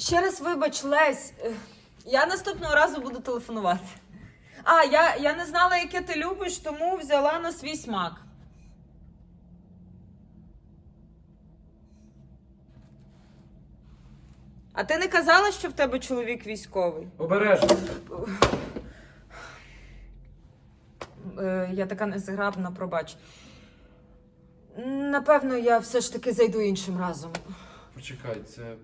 Ще раз вибач, Лесь. Я наступного разу буду телефонувати. А, я, я не знала, яке ти любиш, тому взяла на свій смак. А ти не казала, що в тебе чоловік військовий? Обережно. Е, я така незграбна, пробач. Напевно, я все ж таки зайду іншим разом. Почекай, це.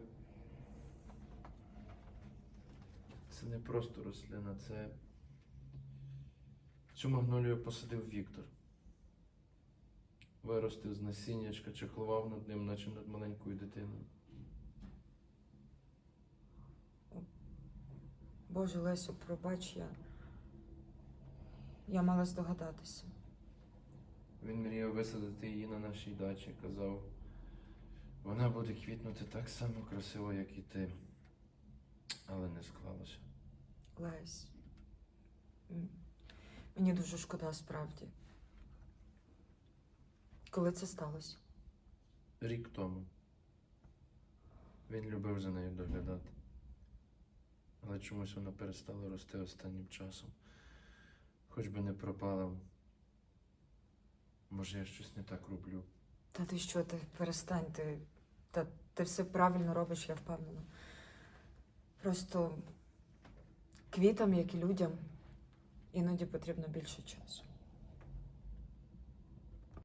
Це не просто рослина, це. Цю магнолію посадив Віктор. Виростив з насіннячка, чехлував над ним, наче над маленькою дитиною. Боже, Лесю, пробач, я. Я мала здогадатися. Він мріяв висадити її на нашій дачі, казав. Вона буде квітнути так само красиво, як і ти. Але не склалося. Лесь. Мені дуже шкода, справді. Коли це сталося? Рік тому. Він любив за нею доглядати. Але чомусь вона перестала рости останнім часом. Хоч би не пропала. Може, я щось не так роблю. Та ти що, ти перестань, ти. Та ти все правильно робиш, я впевнена. Просто квітам, як і людям, іноді потрібно більше часу.